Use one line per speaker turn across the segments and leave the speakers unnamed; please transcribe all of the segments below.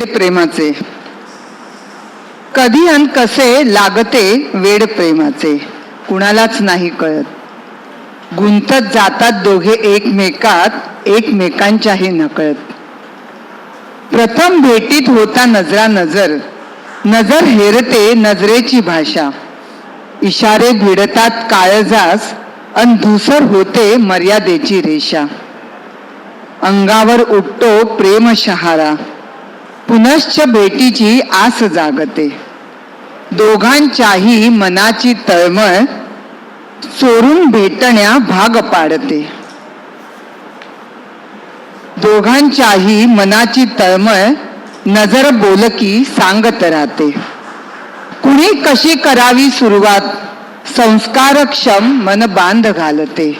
वेड प्रेमाचे. कधी अन कसे लागते वेड प्रेमाचे. कुणालाच नाही कळत. गुंतत जातात दोघे एकमेकात एकमेकांच्याही नकळत. प्रथम भेटीत होता नजरा नजर. नजर हेरते नजरेची भाषा. इशारे भिडतात काळजास अन धुसर होते मर्यादेची रेषा. अंगावर उठतो प्रेम शहारा. पुनश्च भेटीची आस जागते. दोघांच्याही मनाची तळमळ चोरून भेटण्या भाग पाडते. दोघांच्याही मनाची तळमळ नजर बोलकी सांगत राहते. कुणी कशी करावी सुरुवात? संस्कारक्षम मन बांध घालते.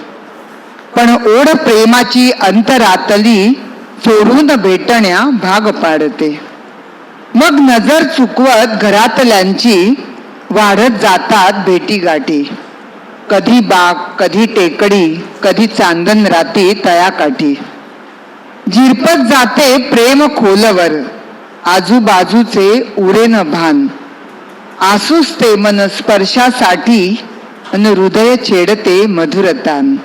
पण ओढ प्रेमाची अंतरातली चोरून भेटण्या भाग पाडते. मग नजर चुकवत घरातल्यांची वाढत जातात भेटीगाठी. कधी बाग कधी टेकडी कधी चांदन राती तयाकाठी झिरपत जाते प्रेम खोलवर आजूबाजूचे उरेन भान. आसूस ते मन स्पर्शासाठी अन हृदय छेडते मधुरतान.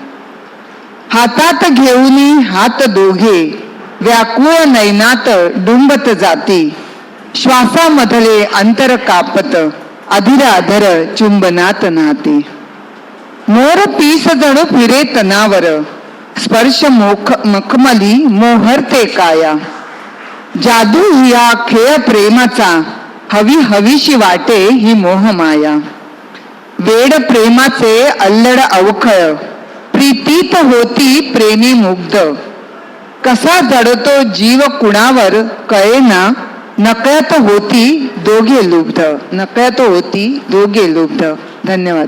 हातात घेऊनी हात दोघे व्याकुळ नैनात डुंबत जाती. श्वासामधले अंतर कापत अधिराधर चुंबनात नाते. मोर पीस जणू फिरे तनावर स्पर्श मोख मखमली मोहरते काया. जादू या खेळ प्रेमाचा हवी हवीशी वाटे ही मोहमाया वेड प्रेमाचे अल्लड अवखळ प्रीतीत होती प्रेमी मुग्ध. कसा जडतो जीव कुणावर कळेना नकळत होती दोघे लुब्ध. नकळत होती दोघे लुब्ध. धन्यवाद.